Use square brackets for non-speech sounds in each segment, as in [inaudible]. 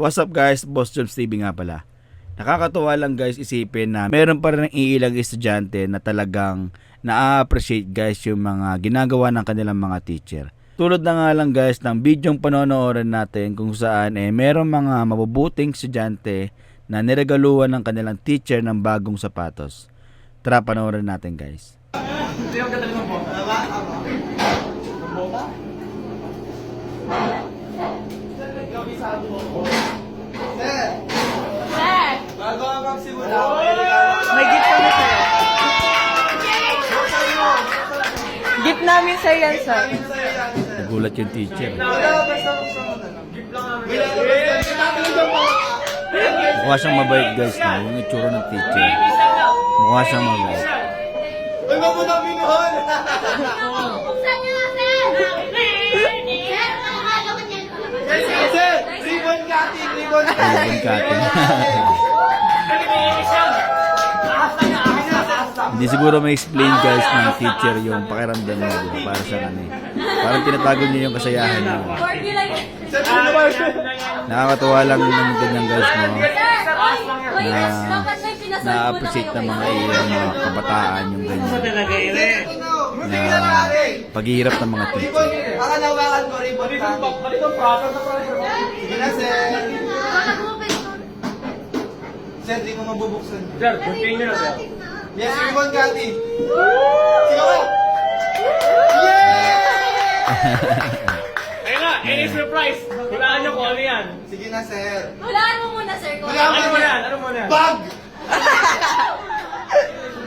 What's up guys? Boss Jobs TV nga pala. Nakakatuwa lang guys isipin na meron pa rin ilang estudyante na talagang na-appreciate guys yung mga ginagawa ng kanilang mga teacher. Tulad na nga lang guys ng bidyong panonoorin natin kung saan eh meron mga mabubuting estudyante na niregaluhan ng kanilang teacher ng bagong sapatos. Tara panoorin natin guys. Bago ang magsimula, May gift kami sa'yo. Gift namin sa'yo yan, sir. Nagulat yung teacher. Mukha siyang mabait guys na yung itsura ng teacher. Mukha siyang mabait. Uy, wag mo na minuhon! Sir! Ribbon cutting, Ribbon cutting. Hindi siguro may explain guys ng teacher yung pakiramdam niya di ba? para sa kanya. Parang tinatago niya yung kasayahan niya. Sir? Nakakatuwa lang ng ganyan guys no. Sir, Na, na-appreciate ng mga ilang mga kabataan yung ganyan. Na na paghihirap ng mga teacher. baka nawakan ko ribbon cutting. Sige na, sir. Baka bumabay ko. Sir, di mo mabubuksan. Sir, continue na sir. Yes, ribbon cutting. Sige ko. Yeah! [laughs] Ayun na, any surprise. Hulaan niyo kung ano yan. Sige na, sir. Hulaan mo muna, sir. kung Hulaan Ano mo yan? Ano mo yan? Bag!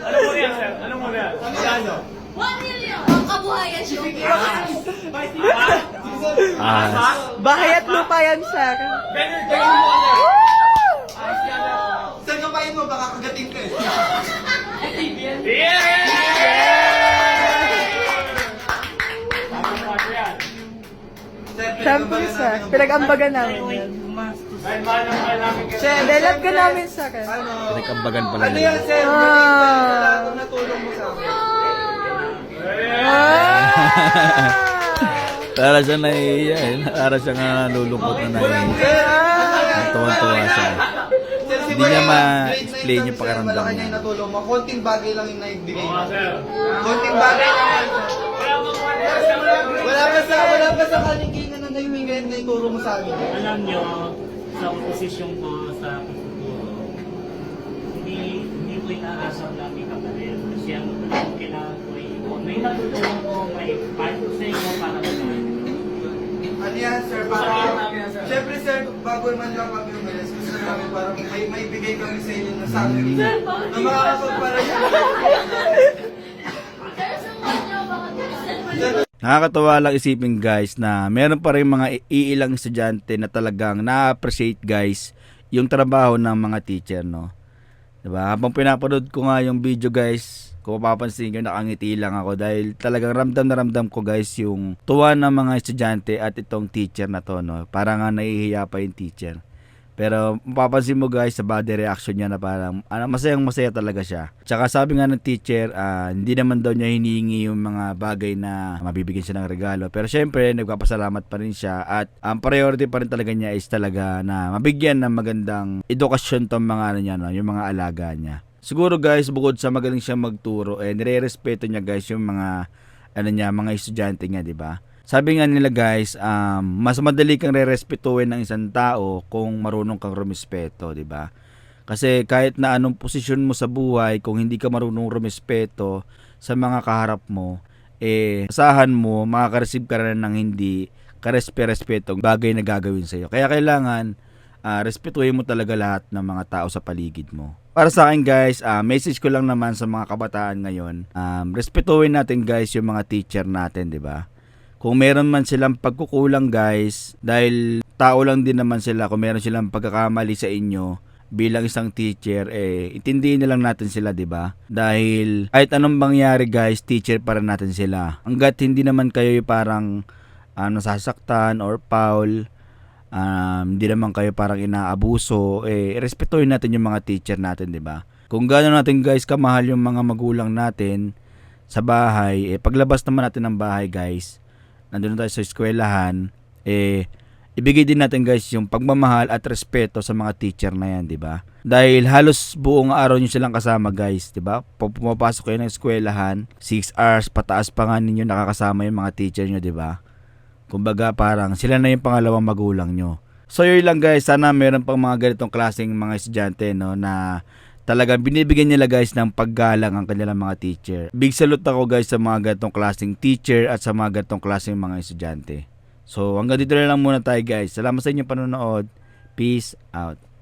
Ano mo yan, sir? Ano mo yan? Ano? One million. Ang kabuhayan siya. Ah, Bahay at lupa yan, sir. Better gawin mo ano. Sir, kapain mo, baka kagating ka eh. Yeah! Siyempre, sir. Pinag-ambagan namin. Sir, Delat ka namin, sir. Ano? pinagkambagan pala Ano yan, sir? Ah. Natulong mo sa akin. Ah! Para siya naiiya eh. Para siya nga nalulungkot na naiiya. Tuwan-tuwa siya. Sir, si Hindi niya ma-explain yung pakiramdam Malaki niya. na yung natulong mo. Konting bagay lang yung naibigay mo. Konting bagay lang Wala pa sa, wala pa sa kalinginan na naiwingay na ituro mo sa amin. alam nyo, sa posisyon ko sa pagtuturo, hindi, hindi ko inaasam na may kapatid. Kasi ang ang kailangan ko ay, may natutulong ko, may part ko sa inyo para magaling. Ano yan, sir? Para, Siyempre, sir, bago man lang kami umalis, namin parang may, may bigay kami sa inyo na salary. Na Sir, Nakakatawa lang isipin guys na meron pa rin mga iilang estudyante na talagang na-appreciate guys yung trabaho ng mga teacher no. 'Di ba? Habang pinapanood ko nga yung video guys, kung mapapansin nyo nakangiti lang ako dahil talagang ramdam na ramdam ko guys yung tuwa ng mga estudyante at itong teacher na to no. Parang nga nahihiya pa yung teacher. Pero mapapansin mo guys sa body reaction niya na parang ano, masayang masaya talaga siya. Tsaka sabi nga ng teacher, ah, hindi naman daw niya hinihingi yung mga bagay na mabibigyan siya ng regalo. Pero syempre, nagpapasalamat pa rin siya at ang priority pa rin talaga niya is talaga na mabigyan ng magandang edukasyon tong mga ano niya, no, yung mga alaga niya. Siguro guys, bukod sa magaling siya magturo, eh, nire-respeto niya guys yung mga ano niya, mga estudyante niya, di ba? Sabi nga nila guys, um, mas madali kang re-respetuhin ng isang tao kung marunong kang rumispeto, di ba? Kasi kahit na anong posisyon mo sa buhay, kung hindi ka marunong rumispeto sa mga kaharap mo, eh, asahan mo, makaka-receive ka rin ng hindi karespe-respetong bagay na gagawin sa'yo. Kaya kailangan, ah, respetuhin mo talaga lahat ng mga tao sa paligid mo. Para sa akin guys, ah, message ko lang naman sa mga kabataan ngayon, um, respetuhin natin guys yung mga teacher natin, di ba? Kung meron man silang pagkukulang guys, dahil tao lang din naman sila, kung meron silang pagkakamali sa inyo, bilang isang teacher, eh, intindihin na lang natin sila, di ba? Dahil kahit anong mangyari guys, teacher pa rin natin sila. Hanggat hindi naman kayo parang ah, nasasaktan or foul, um, hindi naman kayo parang inaabuso, eh, respetuhin natin yung mga teacher natin, di ba? Kung gano'n natin guys kamahal yung mga magulang natin sa bahay, eh, paglabas naman natin ng bahay guys, nandun tayo sa eskwelahan, eh, ibigay din natin guys yung pagmamahal at respeto sa mga teacher na yan, di ba? Dahil halos buong araw nyo silang kasama guys, di ba? Pumapasok kayo ng eskwelahan, 6 hours pataas pa nga ninyo nakakasama yung mga teacher nyo, di ba? Kumbaga parang sila na yung pangalawang magulang nyo. So yun lang guys, sana meron pang mga ganitong klaseng mga estudyante no na talagang binibigyan nila guys ng paggalang ang kanilang mga teacher. Big salute ako guys sa mga ganitong klaseng teacher at sa mga ganitong klaseng mga estudyante. So hanggang dito na lang muna tayo guys. Salamat sa inyong panonood. Peace out.